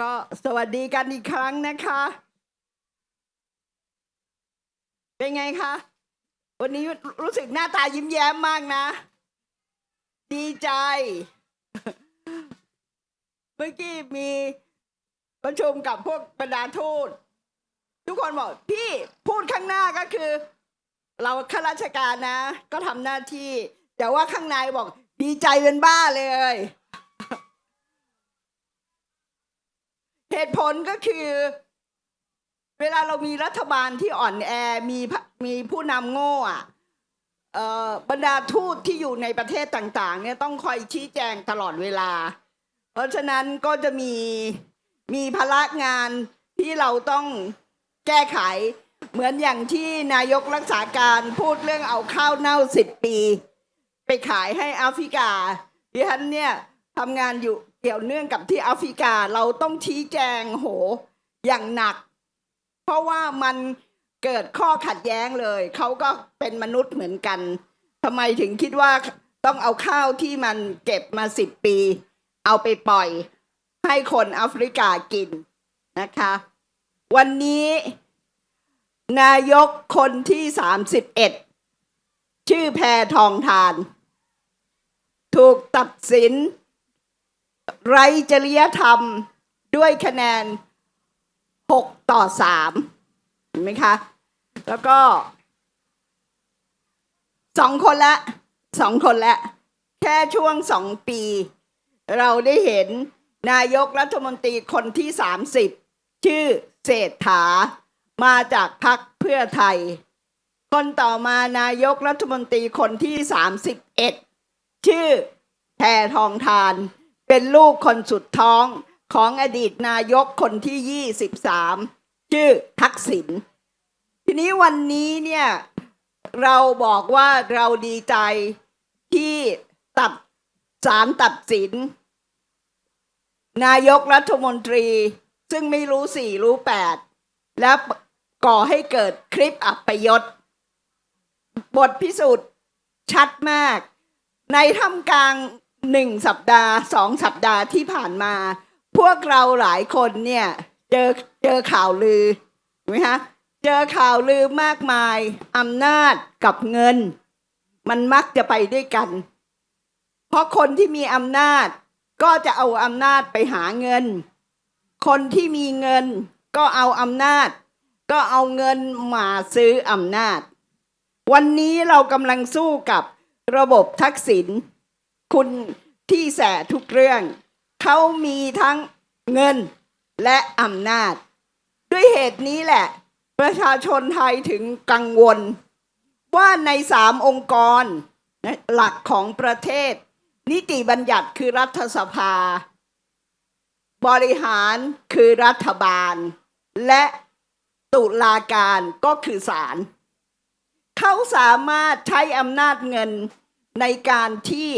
ก็สวัสดีกันอีกครั้งนะคะ เป็นไงคะ วันนี้รู้สึกหน้าตายิ้มแย้มมากนะ ดีใจ เมื่อกี้มีประชุมกับพวกบรรดาทูตทุกคนบอกพี่พูดข้างหน้าก็คือ เราข้าราชการนะ ก็ทำหน้าที่ แต่ว่าข้างในบอกดีใจเป็นบ้าเลย เหตุผลก็คือ เวลาเรามีรัฐบาลที่อ่อนแอมีมีผู้นำโง่อะเออบรรดาทูตที่อยู่ในประเทศต่างๆ เนี่ยต้องคอยชี้แจงตลอดเวลา เพราะฉะนั้นก็จะมีมีภาระงานที่เราต้องแก้ไข เหมือนอย่างที่นายกรักษาการพูดเรื่องเอาข้าวเน่าสิบปี ไปขายให้แอฟริกาดิฉันเนี่ยทำงานอยู่ เกี่ยวเนื่องกับที่แอฟริกาเราต้องชี้แจงโหอย่างหนัก เพราะว่ามันเกิดข้อขัดแย้งเลย เขาก็เป็นมนุษย์เหมือนกันทำไมถึงคิดว่าต้องเอาข้าวที่มันเก็บมาสิบปี เอาไปปล่อยให้คนแอฟริกากินนะคะ วันนี้นายกคนที่สามสิบเอ็ดชื่อแพทองทาน ถูกตัดสิน ไรจริยธรรมด้วยคะแนน 6 ต่อ 3 เห็นไหมคะ แล้วก็สองคนละสองคนละ แค่ช่วงสองปี เราได้เห็นนายกรัฐมนตรีคนที่ 30 ชื่อเศรษฐา มาจากพรรคเพื่อไทย คนต่อมานายกรัฐมนตรีคนที่ 31 ชื่อแพทองทาน เป็นลูกคนสุดท้องของอดีตนายกคนที่ 23 ชื่อทักษิณทีนี้วันนี้เนี่ยเราบอกว่าเราดีใจที่ตัดสารตัดสิน นายกรัฐมนตรีซึ่งไม่รู้สี่รู้แปดและก่อให้เกิดคลิปอัปยศ บทพิสูจน์ชัดมาก ในท่ามกลาง หนึ่งสัปดาห์สองสัปดาห์ที่ผ่านมา พวกเราหลายคนเนี่ยเจอเจอข่าวลือเห็นไหมคะเจอข่าวลือมากมายอำนาจกับเงิน มันมักจะไปด้วยกัน เพราะคนที่มีอำนาจก็จะเอาอำนาจไปหาเงิน คนที่มีเงินก็เอาอำนาจ ก็เอาเงินมาซื้ออำนาจ วันนี้เรากำลังสู้กับระบบทักษิณ คุณที่แสทุกเรื่อง เขามีทั้งเงินและอำนาจ ด้วยเหตุนี้แหละ ประชาชนไทยถึงกังวล ว่าในสามองค์กร หลักของประเทศ นิติบัญญัติคือรัฐสภา บริหารคือรัฐบาล และตุลาการก็คือศาลเขาสามารถใช้อำนาจเงินในการที่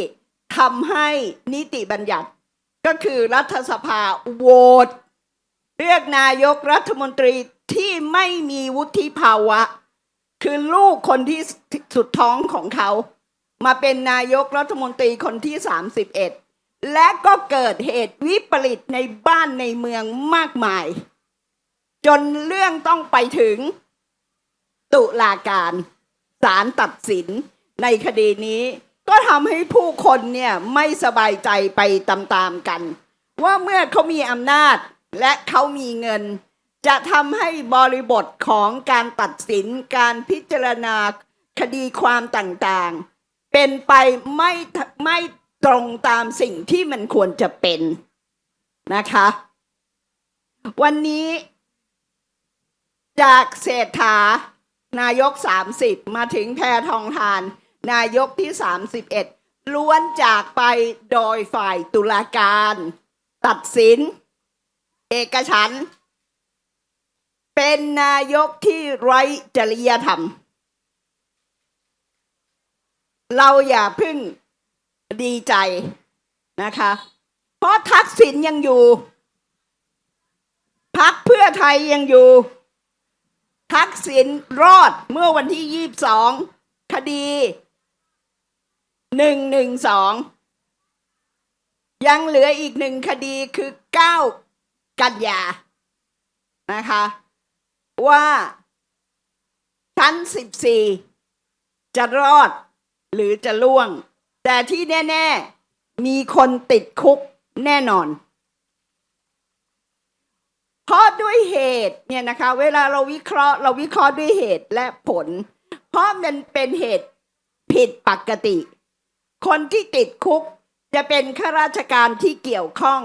ทำให้นิติบัญญัติ ก็คือรัฐสภาโหวตเลือกนายกรัฐมนตรีที่ไม่มีวุฒิภาวะ คือลูกคนที่สุดท้องของเขา มาเป็นนายกรัฐมนตรีคนที่ 31 และก็เกิดเหตุวิปริตในบ้านในเมืองมากมาย จนเรื่องต้องไปถึง ตุลาการศาลตัดสินในคดีนี้ ก็ทำให้ผู้คนเนี่ยไม่สบายใจไปตามๆกัน ว่าเมื่อเขามีอำนาจและเขามีเงิน จะทำให้บริบทของการตัดสินการพิจารณาคดีความต่างๆ เป็นไปไม่ไม่ตรงตามสิ่งที่มันควรจะเป็นนะคะ วันนี้จากเศรษฐานายก 30 มาถึงแพทองทาน นายกที่ 31 ล้วนจากไปโดยฝ่ายตุลาการ ตัดสิน เอกฉัน เป็นนายกที่ไร้จริยธรรม เราอย่าพึ่งดีใจนะคะ เพราะทักษิณยังอยู่พักเพื่อไทยยังอยู่ ทักษิณรอดเมื่อวันที่ยี่บสองคดี หนึ่งหนึ่งสองยังเหลืออีกหนึ่งคดีคือเก้ากันยานะคะ ว่าชั้นสิบสี่จะรอดหรือจะล่วง แต่ที่แน่ ๆ มีคนติดคุกแน่นอน เพราะด้วยเหตุเนี่ยนะคะ เวลาเราวิเคราะห์ เราวิเคราะห์ด้วยเหตุและผล เพราะมันเป็นเหตุผิดปกติ คนที่ติดคุกจะเป็นข้าราชการที่เกี่ยวข้อง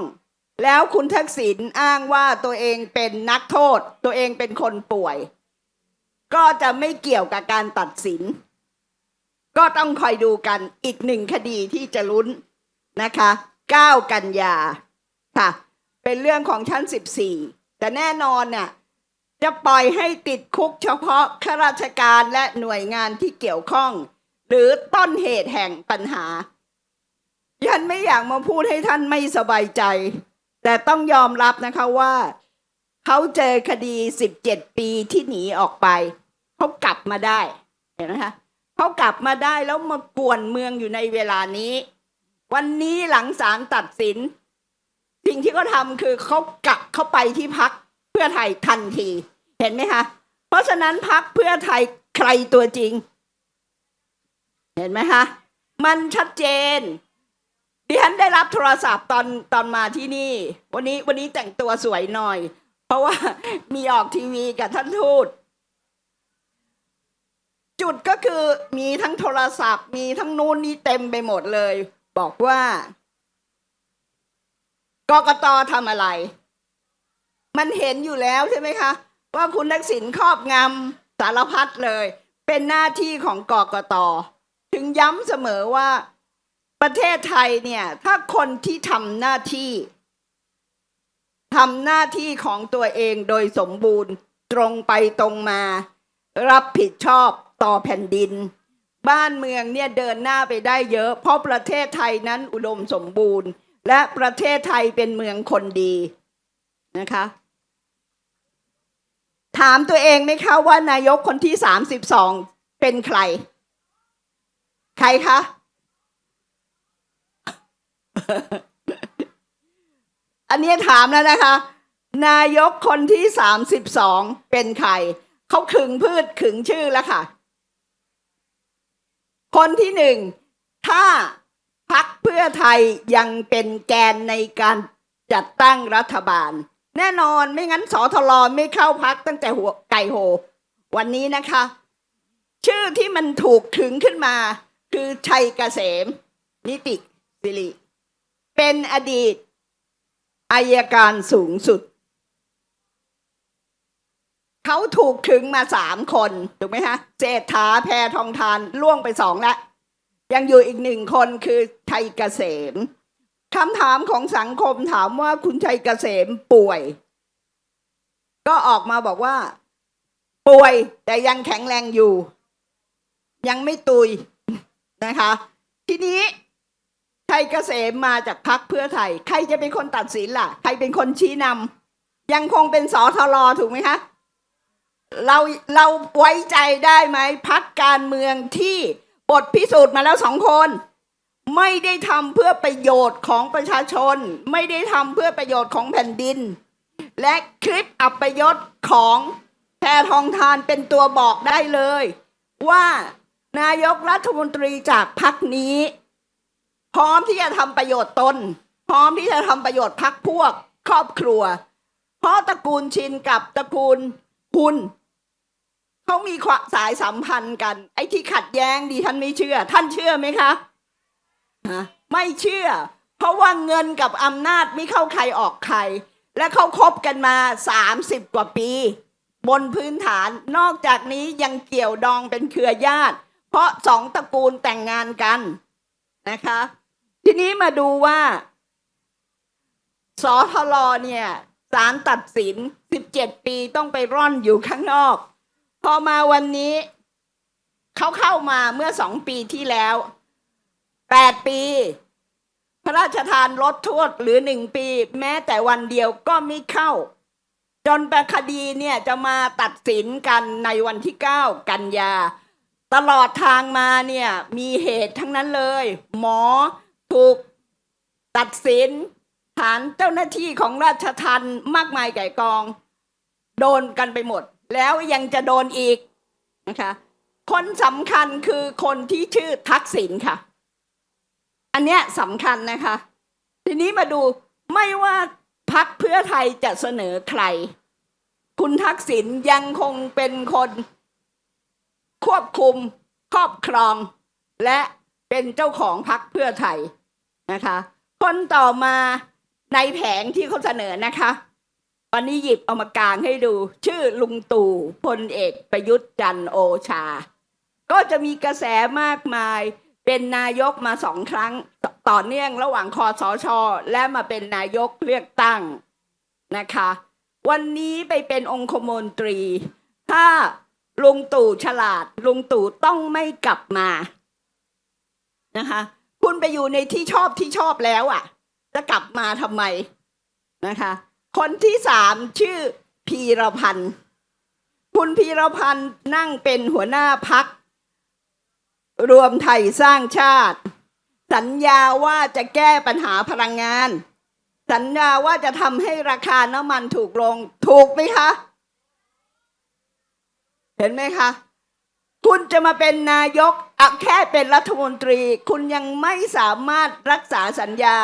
แล้วคุณทักษิณอ้างว่าตัวเองเป็นนักโทษ ตัวเองเป็นคนป่วย ก็จะไม่เกี่ยวกับการตัดสิน ก็ต้องคอยดูกันอีกหนึ่งคดีที่จะลุ้นนะคะ9กันยาค่ะ เป็นเรื่องของชั้น 14 แต่แน่นอนเนี่ยจะปล่อยให้ติดคุกเฉพาะข้าราชการและหน่วยงานที่เกี่ยวข้อง หรือต้นเหตุแห่งปัญหาฉันไม่อยากมาพูดให้ท่านไม่สบายใจ แต่ต้องยอมรับนะคะว่า เขาเจอคดี17ปีที่หนีออกไป เขากลับมาได้เห็นไหมคะเขากลับมาได้แล้วมาป่วนเมืองอยู่ในเวลานี้ วันนี้หลังศาลตัดสิน สิ่งที่เขาทำคือเขากลับเข้าไปที่พักเพื่อไทยทันที เห็นไหมคะเพราะฉะนั้นพักเพื่อไทยใครตัวจริง เห็นไหมคะ มันชัดเจนดิฉันได้รับโทรศัพท์ตอนตอนมาที่นี่ วันนี้วันนี้แต่งตัวสวยหน่อย เพราะว่ามีออกทีวีกับท่านทูตจุดก็คือมีทั้งโทรศัพท์ มีทั้งนู่นนี่เต็มไปหมดเลย บอกว่ากกตทำอะไร มันเห็นอยู่แล้วใช่ไหมคะ ว่าคุณทักษิณครอบงำสารพัดเลย เป็นหน้าที่ของกกต ถึงย้ำเสมอว่าประเทศไทยเนี่ย ถ้าคนที่ทำหน้าที่ทำหน้าที่ของตัวเองโดยสมบูรณ์ตรงไปตรงมา รับผิดชอบต่อแผ่นดิน บ้านเมืองเนี่ยเดินหน้าไปได้เยอะ เพราะประเทศไทยนั้นอุดมสมบูรณ์ และประเทศไทยเป็นเมืองคนดีนะคะ ถามตัวเองไหมคะว่านายกคนที่สามสิบสองเป็นใคร ใครคะ อันนี้ถามแล้วนะคะ นายกคนที่สามสิบสองเป็นใครเขาขึงพืชขึงชื่อแล้วค่ะ คนที่หนึ่งถ้าพักเพื่อไทยยังเป็นแกนในการจัดตั้งรัฐบาล แน่นอนไม่งั้นสอทลไม่เข้าพักตั้งแต่หัวไก่โห วันนี้นะคะ ชื่อที่มันถูกขึงขึ้นมา คือชัยเกษม นิติสิริ เป็นอดีตอายการสูงสุด เขาถูกขึงมาสามคน ถูกไหมฮะเศรษฐาแพทองทานล่วงไปสองแล้ว ยังอยู่อีกหนึ่งคนคือชัยเกษมคำถามของสังคมถามว่าคุณชัยเกษมป่วย ก็ออกมาบอกว่า ป่วยแต่ยังแข็งแรงอยู่ ยังไม่ตุย นะคะ ทีนี้ชัยเกษมมาจากพักเพื่อไทย ใครจะเป็นคนตัดสินล่ะ ใครเป็นคนชี้นำยังคงเป็นสอทรถูกไหมคะเราเราไว้ใจได้ไหมพักการเมืองที่บทพิสูจน์มาแล้วสองคน ไม่ได้ทำเพื่อประโยชน์ของประชาชน ไม่ได้ทำเพื่อประโยชน์ของแผ่นดิน และคลิปอัปยศของแพทองทานเป็นตัวบอกได้เลย ว่า นายกรัฐมนตรีจากพักนี้ พร้อมที่จะทำประโยชน์ตน พร้อมที่จะทำประโยชน์พักพวกครอบครัว เพราะตระกูลชินกับตระกูลคุณเขามีความสายสัมพันธ์กัน ไอ้ที่ขัดแย้งดีท่านไม่เชื่อ ท่านเชื่อไหมคะฮะไม่เชื่อ เพราะว่าเงินกับอำนาจไม่เข้าใครออกใคร และเขาคบกันมาสามสิบกว่าปี บนพื้นฐานนอกจากนี้ยังเกี่ยวดองเป็นเครือญาติ เพราะสองตระกูลแต่งงานกันนะคะ ทีนี้มาดูว่าสทลเนี่ยศาลตัดสิน 17 ปีต้องไปร่อนอยู่ข้างนอก พอมาวันนี้ เขาเข้ามาเมื่อสองปีที่แล้ว 8 ปี พระราชทานลดโทษหรือหนึ่งปี แม้แต่วันเดียวก็ไม่เข้า จนประคดีเนี่ยจะมาตัดสินกันในวันที่ 9 กันยา ตลอดทางมาเนี่ยมีเหตุทั้งนั้นเลย หมอถูกตัดสินฐานเจ้าหน้าที่ของราชทันมากมายไก่กอง โดนกันไปหมด แล้วยังจะโดนอีกนะคะคนสำคัญคือคนที่ชื่อทักษิณค่ะ อันเนี้ยสำคัญนะคะ ทีนี้มาดูไม่ว่าพักเพื่อไทยจะเสนอใคร คุณทักษิณยังคงเป็นคน ควบคุมครอบครอง และเป็นเจ้าของพักเพื่อไทยนะคะ คนต่อมาในแผงที่เขาเสนอนะคะวันนี้หยิบเอามากางให้ดู ชื่อลุงตู่พลเอกประยุทธ์จันทร์โอชา ก็จะมีกระแสมากมาย เป็นนายกมาสองครั้งตต่อเนื่องระหว่างคอสชและมาเป็นนายกเลือกตั้งนะคะ วันนี้ไปเป็นองคมนตรี ถ้า ลุงตู่ฉลาด ลุงตู่ต้องไม่กลับมานะคะ คุณไปอยู่ในที่ชอบที่ชอบแล้วอะ จะกลับมาทำไมนะคะ คนที่สามชื่อพีรพันธ์คุณพีรพันธ์นั่งเป็นหัวหน้าพัก รวมไทยสร้างชาติ สัญญาว่าจะแก้ปัญหาพลังงาน สัญญาว่าจะทำให้ราคาน้ำมันถูกลงถูกไหมคะ เห็นไหมคะ คุณจะมาเป็นนายกอะแค่เป็นรัฐมนตรี คุณยังไม่สามารถรักษาสัญญา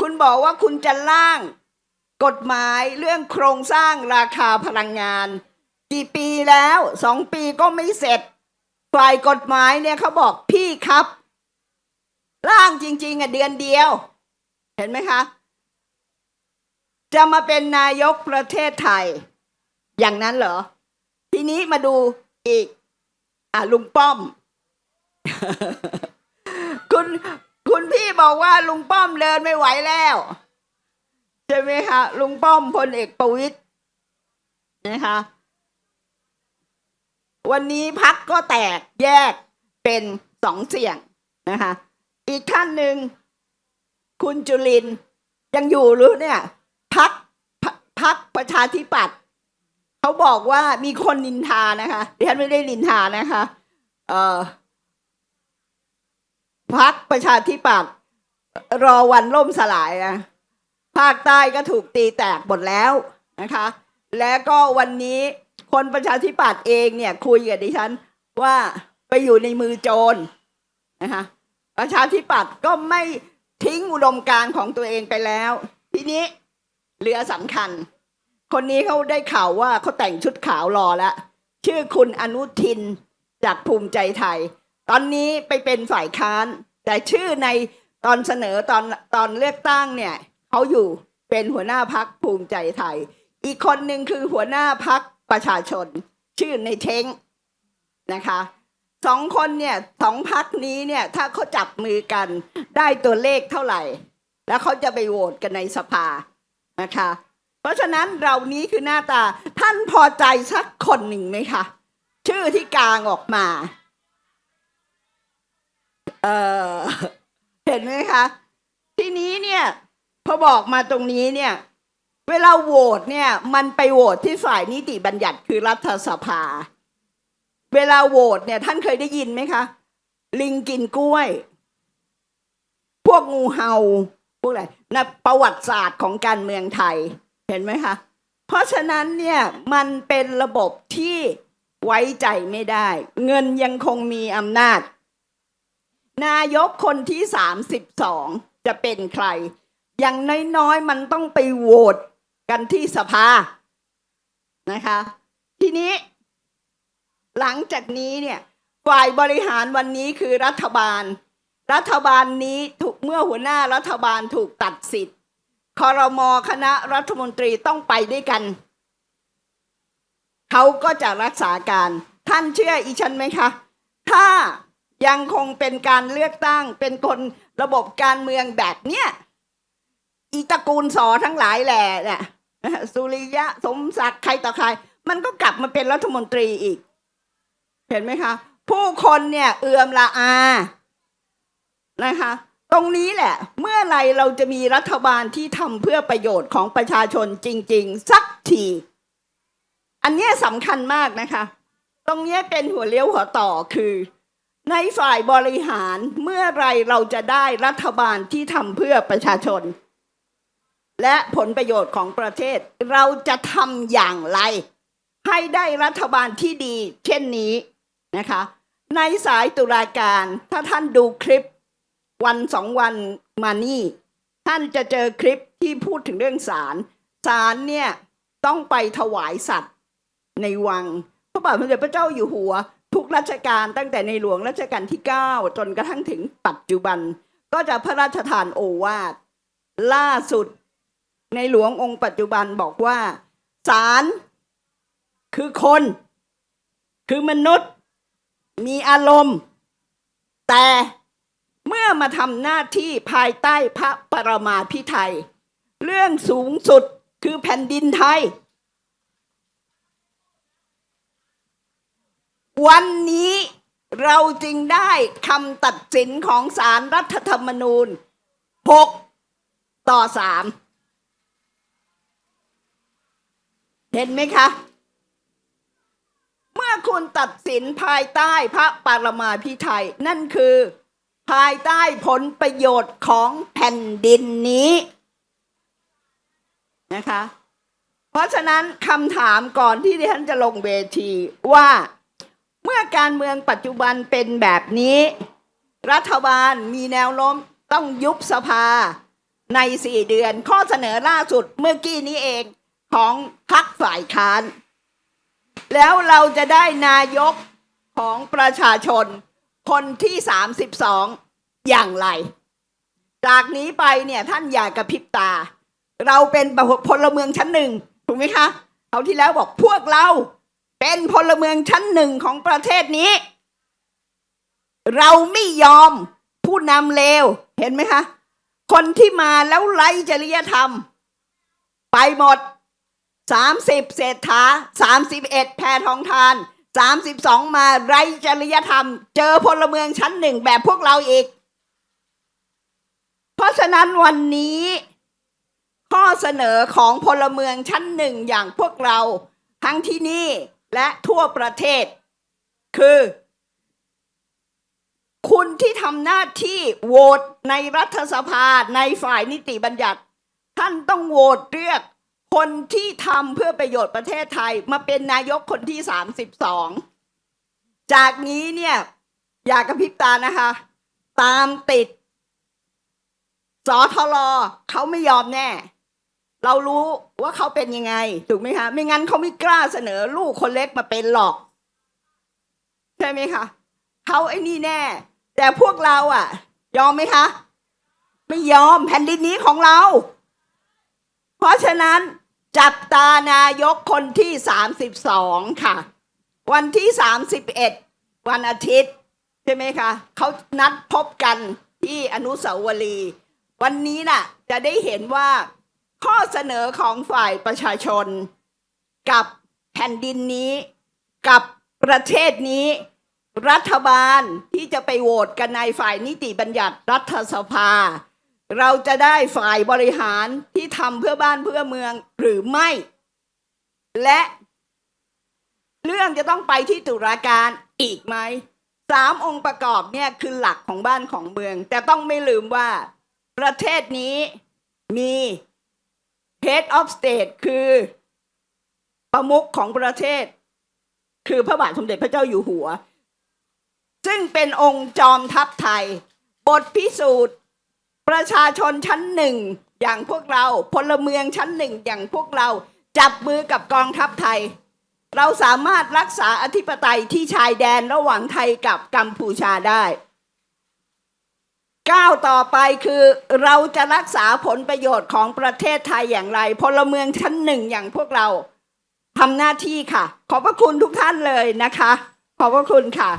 คุณบอกว่าคุณจะร่างกฎหมายเรื่องโครงสร้างราคาพลังงาน กี่ปีแล้วสองปีก็ไม่เสร็จฝ่ายกฎหมายเนี่ยเขาบอกพี่ครับ ร่างจริง ๆอะเดือนเดียว เห็นไหมคะ จะมาเป็นนายกประเทศไทย อย่างนั้นเหรอ นี้มาดูอีก อะลุงป้อม คุณคุณพี่บอกว่าลุงป้อมเดินไม่ไหวแล้ว ใช่ไหมคะลุงป้อมพลเอกประวิตยนะคะวันนี้พักก็แตกแยกเป็นสองเสียงนะคะ อีกท่านหนึ่งคุณจุลินยังอยู่หรือเนี่ยพักพักประชาธิปัตย์ เขาบอกว่ามีคนนินทานะคะดิฉันไม่ได้นินทานะคะ เอ่อพักประชาธิปัตย์รอวันล่มสลายนะภาคใต้ก็ถูกตีแตกหมดแล้วนะคะ แล้วก็วันนี้คนประชาธิปัตย์เองเนี่ย คุยกับดิฉันว่าไปอยู่ในมือโจรนะคะประชาธิปัตย์ก็ไม่ทิ้งอุดมการณ์ของตัวเองไปแล้ว ทีนี้เหลือสำคัญ คนนี้เขาได้ข่าวว่าเขาแต่งชุดขาวรอแล้ว ชื่อคุณอนุทินจากภูมิใจไทย ตอนนี้ไปเป็นฝ่ายค้าน แต่ชื่อในตอนเสนอตอนตอนเลือกตั้งเนี่ยเขาอยู่เป็นหัวหน้าพักภูมิใจไทย อีกคนหนึ่งคือหัวหน้าพักประชาชน ชื่อในเท้งนะคะสองคนเนี่ยสองพักนี้เนี่ยถ้าเขาจับมือกันได้ตัวเลขเท่าไหร่ แล้วเขาจะไปโหวตกันในสภานะคะ เพราะฉะนั้นเรานี้คือหน้าตาท่านพอใจสักคนหนึ่งไหมคะชื่อที่กลางออกมาเออเห็นไหมคะ ทีนี้เนี่ยพอบอกมาตรงนี้เนี่ย เวลาโหวตเนี่ย มันไปโหวตที่ฝ่ายนิติบัญญัติคือรัฐสภา เวลาโหวตเนี่ย ท่านเคยได้ยินไหมคะ ลิงกินกล้วย พวกงูเห่าพวกอะไรนะประวัติศาสตร์ของการเมืองไทย เห็นไหมคะเพราะฉะนั้นเนี่ยมันเป็นระบบที่ไว้ใจไม่ได้ เงินยังคงมีอำนาจ นายกคนที่สามสิบสองจะเป็นใคร อย่างน้อยๆมันต้องไปโหวตกันที่สภานะคะ ทีนี้ หลังจากนี้เนี่ยฝ่ายบริหารวันนี้คือรัฐบาล รัฐบาลนี้ถูกเมื่อหัวหน้ารัฐบาลถูกตัดสิทธิ์ คอรมอคณะรัฐมนตรีต้องไปด้วยกัน เขาก็จะรักษาการ ท่านเชื่ออีฉันไหมคะ ถ้ายังคงเป็นการเลือกตั้งเป็นคนระบบการเมืองแบบเนี้ยอีตระกูลสอทั้งหลายแหละเนี่ยสุริยะสมศักดิ์ใครต่อใคร มันก็กลับมาเป็นรัฐมนตรีอีก เห็นไหมคะ ผู้คนเนี่ยเอื่อมละอานะคะ ตรงนี้แหละ เมื่อไรเราจะมีรัฐบาลที่ทำเพื่อประโยชน์ของประชาชนจริง ๆ สักทีอันนี้สำคัญมากนะคะ ตรงนี้เป็นหัวเลี้ยวหัวต่อคือ ในฝ่ายบริหารเมื่อไรเราจะได้รัฐบาลที่ทำเพื่อประชาชน และผลประโยชน์ของประเทศเราจะทำอย่างไร ให้ได้รัฐบาลที่ดี เช่นนี้นะคะ ในสายตุลาการถ้าท่านดูคลิป วันสองวันมานี่ ท่านจะเจอคลิปที่พูดถึงเรื่องศาลศาลเนี่ยต้องไปถวายสัตว์ในวังพระบาทสมเด็จพระเจ้าอยู่หัว ทุกราชการตั้งแต่ในหลวงรัชกาลที่ 9 จนกระทั่งถึงปัจจุบัน ก็จะพระราชทานโอวาทล่าสุดในหลวงองค์ปัจจุบันบอกว่าศาลคือคน คือมนุษย์ มีอารมณ์ แต่ มื่อมาทำหน้าที่ภายใต้พระปรมาภิไธยเรื่องสูงสุดคือแผ่นดินไทย วันนี้เราจึงได้คำตัดสินของศาลรัฐธรรมนูญ 6 ต่อ 3 เห็นไหมคะ เมื่อคุณตัดสินภายใต้พระปรมาภิไธยนั่นคือ ภายใต้ผลประโยชน์ของแผ่นดินนี้นะคะ เพราะฉะนั้นคำถามก่อนที่ดิฉันจะลงเวทีว่าเมื่อการเมืองปัจจุบันเป็นแบบนี้ รัฐบาลมีแนวโน้มต้องยุบสภาในสี่เดือน ข้อเสนอล่าสุดเมื่อกี้นี้เองของพรรคฝ่ายค้าน แล้วเราจะได้นายกของประชาชน คนที่32องอย่างไร จากนี้ไปเนี่ยท่านอย่ากระพริบตา เราเป็นพลเมืองชั้นหนึ่งถูกไหมคะเขาที่แล้วบอกพวกเราเป็นพลเมืองชั้นหนึ่งของประเทศนี้ เราไม่ยอมผู้นำเลวเห็นไหมคะ คนที่มาแล้วไร้จริยธรรม ไปหมดสามสิบเศรษฐาสามสิบเอ็ดแพทองทาน สามสิบสองมาไรจริยธรรม เจอพลเมืองชั้นหนึ่งแบบพวกเราอีก เพราะฉะนั้นวันนี้ ข้อเสนอของพลเมืองชั้นหนึ่งอย่างพวกเราทั้งที่นี่และทั่วประเทศ คือ คุณที่ทำหน้าที่โหวตในรัฐสภาในฝ่ายนิติบัญญัติ ท่านต้องโหวตเลือก คนที่ทำเพื่อประโยชน์ประเทศไทยมาเป็นนายกคนที่สามสิบสองจากนี้เนี่ยอย่ากระพริบตานะคะ ตามติดสอทลเขาไม่ยอมแน่ เรารู้ว่าเขาเป็นยังไง ถูกไหมคะ ไม่งั้นเขาไม่กล้าเสนอลูกคนเล็กมาเป็นหรอก ใช่ไหมคะเขาไอ้นี่แน่ แต่พวกเราอะ ยอมไหมคะ ไม่ยอมแผ่นดินนี้ของเรา เพราะฉะนั้น จับตานายกคนที่สามสิบสองค่ะ วันที่สามสิบเอ็ดวันอาทิตย์ ใช่ไหมคะเขานัดพบกันที่อนุสาวรีย์วันนี้น่ะ จะได้เห็นว่าข้อเสนอของฝ่ายประชาชน กับแผ่นดินนี้ กับประเทศนี้ รัฐบาลที่จะไปโหวตกันในฝ่ายนิติบัญญัติรัฐสภา เราจะได้ฝ่ายบริหารที่ทำเพื่อบ้านเพื่อเมืองหรือไม่ และเรื่องจะต้องไปที่ตุลาการอีกไหมสามองค์ประกอบเนี่ยคือหลักของบ้านของเมือง แต่ต้องไม่ลืมว่า ประเทศนี้มี Head of State คือประมุขของประเทศ คือพระบาทสมเด็จพระเจ้าอยู่หัว ซึ่งเป็นองค์จอมทัพไทย บทพิสูจน์ ประชาชนชั้นหนึ่งอย่างพวกเราพลเมืองชั้นหนึ่งอย่างพวกเราจับมือกับกองทัพไทย เราสามารถรักษาอธิปไตยที่ชายแดนระหว่างไทยกับกัมพูชาได้ก้าวต่อไปคือเราจะรักษาผลประโยชน์ของประเทศไทยอย่างไร พลเมืองชั้นหนึ่งอย่างพวกเราทำหน้าที่ค่ะ ขอบพระคุณทุกท่านเลยนะคะ ขอบพระคุณค่ะ